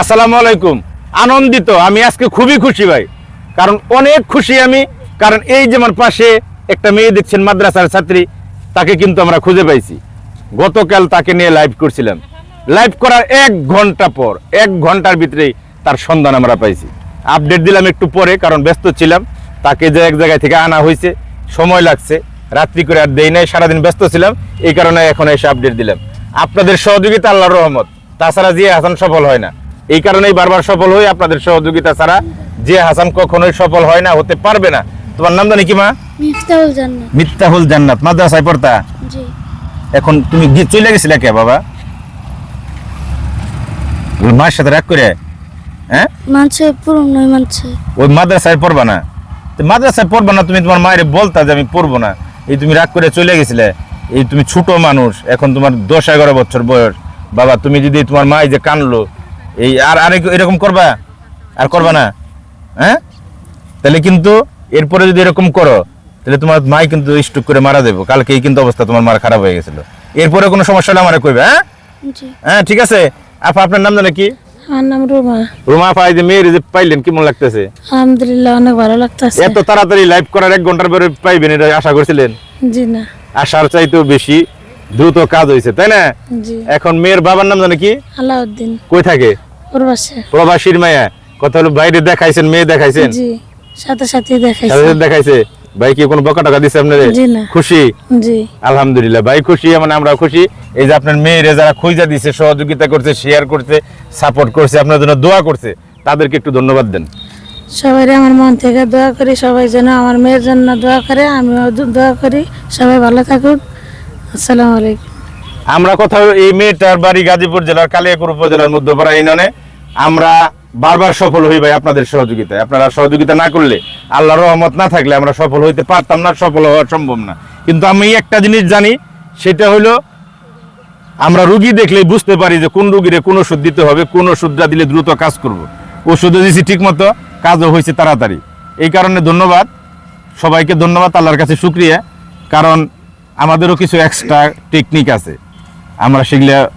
আসসালামু আলাইকুম। আনন্দিত, আমি আজকে খুবই খুশি ভাই। কারণ অনেক খুশি আমি, কারণ এই যে আমার পাশে একটা মেয়ে দেখছেন, মাদ্রাসার ছাত্রী, তাকে কিন্তু আমরা খুঁজে পাইছি। গতকাল তাকে নিয়ে লাইভ করছিলাম। লাইভ করার এক ঘণ্টা পর, এক ঘণ্টার ভিতরেই তার সন্ধান আমরা পাইছি। আপডেট দিলাম একটু পরে, কারণ ব্যস্ত ছিলাম। তাকে যে এক জায়গায় থেকে আনা হয়েছে সময় লাগছে। রাত্রি করে আর দেই নাই, সারাদিন ব্যস্ত ছিলাম। এই কারণে এখন এসে আপডেট দিলাম। আপনাদের সহযোগিতা আল্লাহর রহমত। তাছাড়া জিয়া হাসান সফল হয় না। এই কারণেই বারবার সফল হই আপনাদের সহযোগিতা ছাড়া। জিয়া হাসান কখনোই সফল হয় না হতে পারবে না। তোমার নাম জানি কি মা? মিফতাহুল জান্নাত। মিথ্যাহুল জান্নাত মাদ্রাসায় পড়তা? জি। এখন তুমি গিয়ে চলে গেছিলে কে বাবা? ওই মায়ের সাথে রাগ করে? হ্যাঁ? মানছে পুরম নয় মানছে। ওই মাদ্রাসায় পড়বা না? মাদ্রাসায় পড়বা না তুমি তোমার মায়ের বলতা যে আমি পড়ব না। এই তুমি রাগ করে চলে গেছিলে। এই তুমি ছোট মানুষ এখন তোমার দশ এগারো বছর বয়স। বাবা তুমি যদি তোমার মা এই যে কানলো এই আর আর এরকম করবা? আর করবা না? হ্যাঁ? তাহলে কিন্তু এরপরে যদি এরকম করো তাহলে তোমার মাই কিন্তু স্ট্রোক করে মারা দেবো কালকে এই কিন্তু অবস্থা তোমার মার খারাপ হয়ে গেছিল। এরপরে কোনো সমস্যা হলে আমার কইবে হ্যাঁ? হ্যাঁ ঠিক আছে? আপা আপনার নাম জানে কি? আমার নাম রুমা। রুমা আপা এই যে মেয়ের যে পাইলেন কেমন লাগতেছে? আলহামদুলিল্লাহ অনেক ভালো লাগতেছে। এত তাড়াতাড়ি লাইভ করার এক ঘণ্টার পরে পাইবেন এটা আশা করছিলেন? জি না। আশার চাইতেও বেশি দ্রুত কাজ হয়েছে তাই না? এখন মেয়ের বাবার নাম জানে কি? আলাউদ্দিন। কই থাকে? প্রবাসে। প্রবাসীর মায়া। কথা হলো বাইরে দেখাইছেন মেয়ে দেখাইছেন? জি সাথে সাথে দেখাইছে। সাথে দেখাইছে? ভাই কি কোনো বকা টাকা জি না। খুশি? জি। আলহামদুলিল্লাহ ভাই খুশি মানে আমরা খুশি। এই যে আপনার মেয়েরে যারা খুঁজা দিছে সহযোগিতা করছে শেয়ার করছে সাপোর্ট করছে আপনার জন্য দোয়া করছে তাদেরকে একটু ধন্যবাদ দেন। সবাই আমার মন থেকে দোয়া করি সবাই যেন আমার মেয়ের জন্য দোয়া করে আমিও দোয়া করি। সবাই ভালো থাকুক। আসসালামু আলাইকুম। আমরা কোথাও এই মেয়েটার বাড়ি গাজীপুর জেলার কালিয়াকুর উপজেলার মধ্যপাড়া ইউনিয়নে। আমরা বারবার সফল হই ভাই আপনাদের সহযোগিতায়। আপনারা সহযোগিতা না করলে আল্লাহর রহমত না থাকলে আমরা সফল হইতে পারতাম না, সফল হওয়া সম্ভব না। কিন্তু আমি একটা জিনিস জানি, সেটা হলো আমরা রুগী দেখলে বুঝতে পারি যে কোন রুগীরে কোন ওষুধ দিতে হবে, কোন ওষুধটা দিলে দ্রুত কাজ করব। ওষুধও দিয়েছি ঠিক মতো কাজও হয়েছে তাড়াতাড়ি। এই কারণে ধন্যবাদ। সবাইকে ধন্যবাদ, আল্লাহর কাছে শুক্রিয়া। কারণ আমাদেরও কিছু এক্সট্রা টেকনিক আছে। আমরা সেগুলো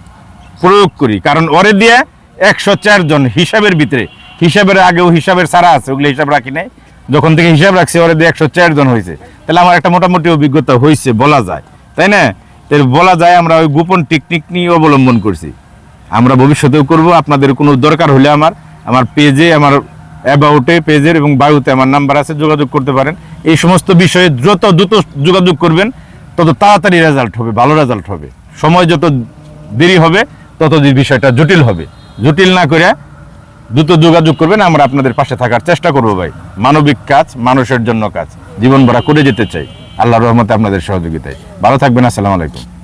প্রয়োগ করি। কারণ ওরে দিয়ে একশো জন হিসাবের ভিতরে। হিসাবের আগেও হিসাবের সারা আছে, ওগুলো হিসাব রাখি নাই। যখন থেকে হিসাব রাখছি, ওরে দিয়ে একশো জন হয়েছে তাহলে আমার একটা মোটামুটি অভিজ্ঞতা হয়েছে বলা যায়। তাই না? তাহলে বলা যায় আমরা ওই গোপন টেকনিক নিয়ে অবলম্বন করছি। আমরা ভবিষ্যতেও করব, আপনাদের কোনো দরকার হলে আমার আমার পেজে আমার অ্যাবাউটে পেজের এবং বায়ুতে আমার নাম্বার আছে, যোগাযোগ করতে পারেন। এই সমস্ত বিষয়ে যত দ্রুত যোগাযোগ করবেন, তত তাড়াতাড়ি রেজাল্ট হবে, ভালো রেজাল্ট হবে। সময় যত দেরি হবে, তত বিষয়টা জটিল হবে। জটিল না করে দ্রুত যোগাযোগ করবেন, আমরা আপনাদের পাশে থাকার চেষ্টা করব ভাই। মানবিক কাজ, মানুষের জন্য কাজ। জীবন ভরা করে যেতে চাই। আল্লাহ রহমতে আপনাদের সহযোগিতায়। ভালো থাকবেন, আসসালামু আলাইকুম।